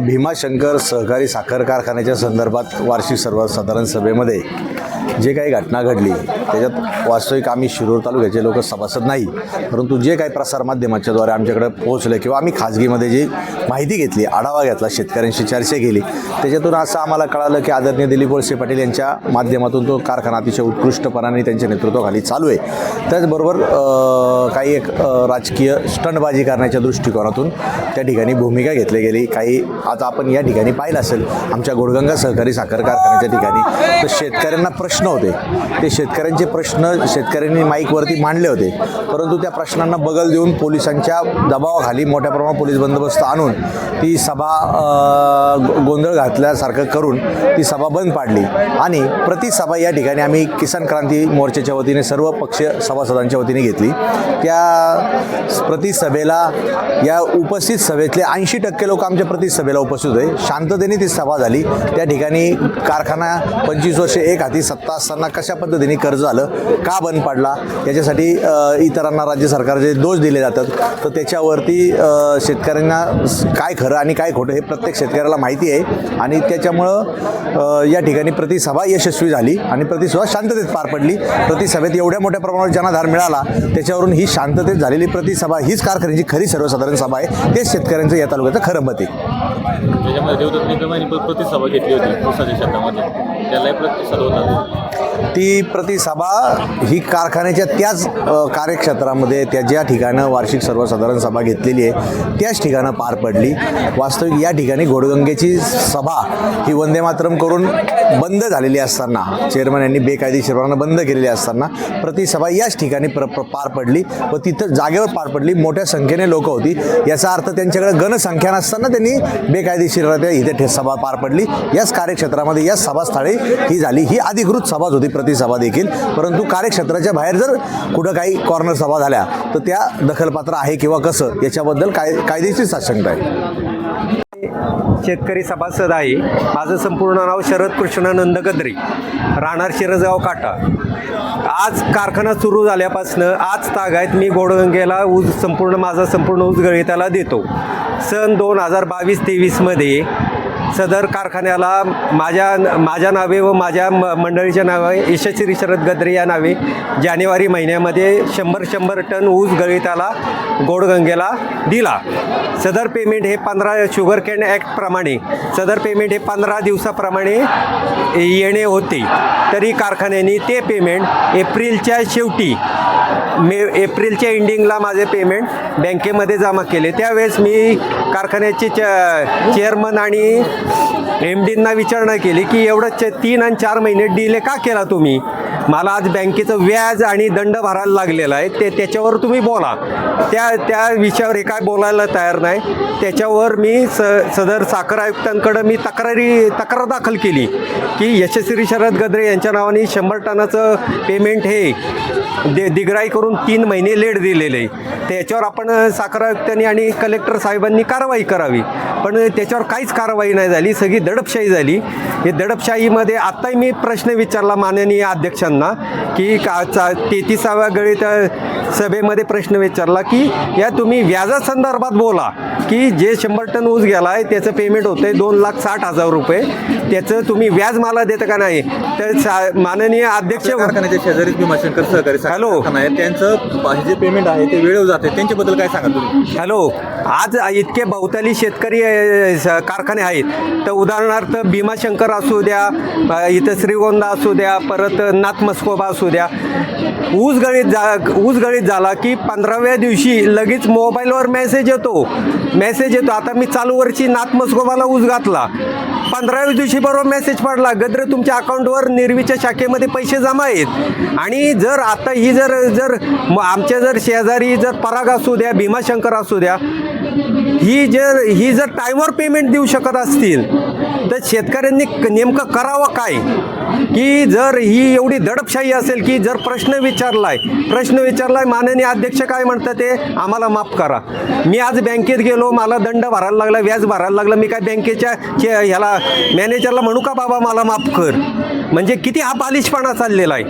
भीमाशंकर सहकारी साखर कारखान्याच्या संदर्भात वार्षिक सर्वसाधारण सभेमध्ये जे काही घटना घडली त्याच्यात वास्तविक आम्ही शिरूर तालुक्याचे लोक सभासद नाही परंतु जे काही प्रसारमाध्यमाच्याद्वारे आमच्याकडे पोहोचलं किंवा आम्ही खाजगीमध्ये जी माहिती घेतली आढावा घेतला शेतकऱ्यांशी चर्चा केली त्याच्यातून असं आम्हाला कळालं की आदरणीय दिलीप वळसे पाटील यांच्या माध्यमातून तो कारखाना अतिशय उत्कृष्टपणाने त्यांच्या नेतृत्वाखाली चालू आहे. त्याचबरोबर काही एक राजकीय स्टंटबाजी करण्याच्या दृष्टिकोनातून त्या ठिकाणी भूमिका घेतली गेली. काही आता आपण या ठिकाणी पाहिलं असेल आमच्या गोडगंगा सहकारी साखर कारखान्याच्या ठिकाणी तर शेतकऱ्यांना प्रश्न होते ते शेतकऱ्यांचे प्रश्न शेतकऱ्यांनी माईकवरती मांडले होते. परंतु त्या प्रश्नांना बगल देऊन पोलिसांच्या दबावाखाली मोठ्या प्रमाणात पोलीस बंदोबस्त आणून ती सभा गोंधळ घातल्यासारखं करून ती सभा बंद पाडली. आणि प्रतिसभा या ठिकाणी आम्ही किसान क्रांती मोर्चाच्या वतीने सर्व पक्ष सभासदांच्या वतीने घेतली. त्या प्रतिसभेला या उपस्थित सभेतले ऐंशी टक्के लोक आमच्या प्रतिसभेला उपस्थित होते. शांततेने ती सभा झाली. त्या ठिकाणी कारखाना पंचवीस वर्षे एक हाती सत्ता असताना कशा पद्धतीने कर्ज आलं का बंद पडला याच्यासाठी इतरांना राज्य सरकारचे दोष दिले जातात तर त्याच्यावरती शेतकऱ्यांना काय खरं आणि काय खोटं हे प्रत्येक शेतकऱ्याला माहिती आहे. आणि त्याच्यामुळं या ठिकाणी प्रतिसभा यशस्वी झाली आणि प्रतिसभा शांततेत पार पडली. प्रतिसभेत एवढ्या मोठ्या प्रमाणावर जनाधार मिळाला त्याच्यावरून ही शांततेत झालेली प्रतिसभा हीच कारखान्याची खरी सर्वसाधारण सभा आहे. तेच शेतकऱ्यांचं या तालुक्याचं खरं मत आहे. त्याच्यामध्ये देवदत्त यांनी प्रतिसभा घेतली होती शेतामध्ये. त्यालाही प्रतिसाद होता. ती प्रतिसभा ही कारखान्याच्या त्याच कार्यक्षेत्रामध्ये त्या ज्या ठिकाणं वार्षिक सर्वसाधारण सभा घेतलेली आहे त्याच ठिकाणं पार पडली. वास्तविक या ठिकाणी घोडगंगेची सभा ही वंदे मातरम करून बंद झालेली असताना चेअरमन यांनी बेकायदेशीरपणानं बंद केलेली असताना प्रतिसभा याच ठिकाणी प्र पार पडली व तिथं जागेवर पार पडली. मोठ्या संख्येने लोक होती. याचा अर्थ त्यांच्याकडे गणसंख्या नसताना त्यांनी बेकायदेशीररित्या इथे ठे- सभा पार पडली. याच कार्यक्षेत्रामध्ये याच सभास्थळी ही झाली. ही अधिकृत सभा सभाच होती प्रतिसभा देखील. परंतु कार्यक्षेत्राच्या बाहेर जर कुठं काही कॉर्नर सभा झाल्या तर त्या दखलपात्र आहे किंवा कसं? याच्याबद्दल काय कायदेशीर साशंकता आहे. शेतकरी सभासद आहे. माझं संपूर्ण नाव शरद कृष्णानंद गद्री. राहणार शिरजगाव काटा. आज कारखाना सुरू झाल्यापासनं आज ताग आहेत मी गोडगंगेला ऊस संपूर्ण माझा संपूर्ण ऊस त्याला देतो. सन दोन हजार बावीस तेवीसमध्ये सदर कारखान्याला माझ्या माझ्या नावे व माझ्या म मंडळीच्या नावे यशस्वी शरद गद्रे या नावे जानेवारी महिन्यामध्ये शंभर शंभर टन ऊस गळिताला गोडगंगेला दिला. सदर पेमेंट हे पंधरा शुगर कॅन ॲक्टप्रमाणे सदर पेमेंट हे पंधरा दिवसाप्रमाणे येणे होते. तरी कारखान्याने ते पेमेंट एप्रिलच्या शेवटी मे एप्रिलच्या एंडिंगला माझे पेमेंट बँकेमध्ये जमा केले. त्यावेळेस मी कारखान्याचे च चेअरमन आणि एम डींना विचारणा केली की एवढं च तीन आणि चार महिने डिले का केला तुम्ही? मला आज बँकेचं व्याज आणि दंड भरायला लागलेला आहे. ते त्याच्यावर तुम्ही बोला. त्या त्या विषयावर हे काय बोलायला तयार नाही. त्याच्यावर मी स सदर साखर आयुक्तांकडं मी तक्रारी तक्रार दाखल केली की यशस्वी शरद गद्रे यांच्या नावाने शंभर टनाचं पेमेंट हे दे दिग्राई करून तीन महिने लेट दिलेले. आहे त्याच्यावर आपण साखर आयुक्तांनी आणि कलेक्टर साहेबांनी कारवाई करावी. पण त्याच्यावर काहीच कारवाई नाही झाली. सगळी दडपशाही झाली. हे दडपशाहीमध्ये आत्ताही मी प्रश्न विचारला माननीय अध्यक्षांना की का चा तेहतीसाव्या गळीत सभेमध्ये प्रश्न विचारला की या तुम्ही व्याजासंदर्भात बोला. की जे शंभर टन ऊस गेला आहे त्याचं पेमेंट होतं आहे दोन लाख साठ हजार रुपये. त्याचं तुम्ही व्याज मला देतं का नाही? तर सा माननीय अध्यक्ष कारखान्याच्या शेजारीच भीमाशंकर सहकारी हॅलो. त्यांचं जे पेमेंट आहे ते वेळेवर जाते. त्यांच्याबद्दल काय सांगा तुम्ही? हॅलो आज इतके बहुताली शेतकरी स- कारखाने आहेत. तर उदाहरणार्थ भीमाशंकर असू द्या इथं श्रीगोंदा असू द्या परत नाथमस्कोबा असू द्या. ऊस गळीत जा ऊस गळीत झाला की पंधराव्या दिवशी लगेच मोबाईलवर मेसेज येतो. मेसेज येतो. आता मी चालू वर्षी नाथमस्कोबाला ऊस घातला. पंधराव्या दिवशी बरोबर मेसेज पडला. गद्र तुमच्या अकाउंटवर निर्वीच्या शाखेमध्ये पैसे जमा आहेत. आणि जर आता ही जर जर म- आमच्या जर शेजारी जर पराग असू द्या भीमाशंकर असू द्या ही जर ही जर टाईमवर पेमेंट देऊ शकत असतील तर शेतकऱ्यांनी क- नेमकं करावं काय? की जर ही एवढी दडपशाही असेल की जर प्रश्न विचारलाय प्रश्न विचारलाय माननीय अध्यक्ष काय म्हणतात ते? आम्हाला माफ करा. मी आज बँकेत गेलो मला दंड भरायला लागला व्याज भरायला लागला मी काय बँकेच्या चे- ह्याला मॅनेजरला म्हणू का बाबा मला माफ कर? म्हणजे किती हा बालिशपणा चाललेला आहे.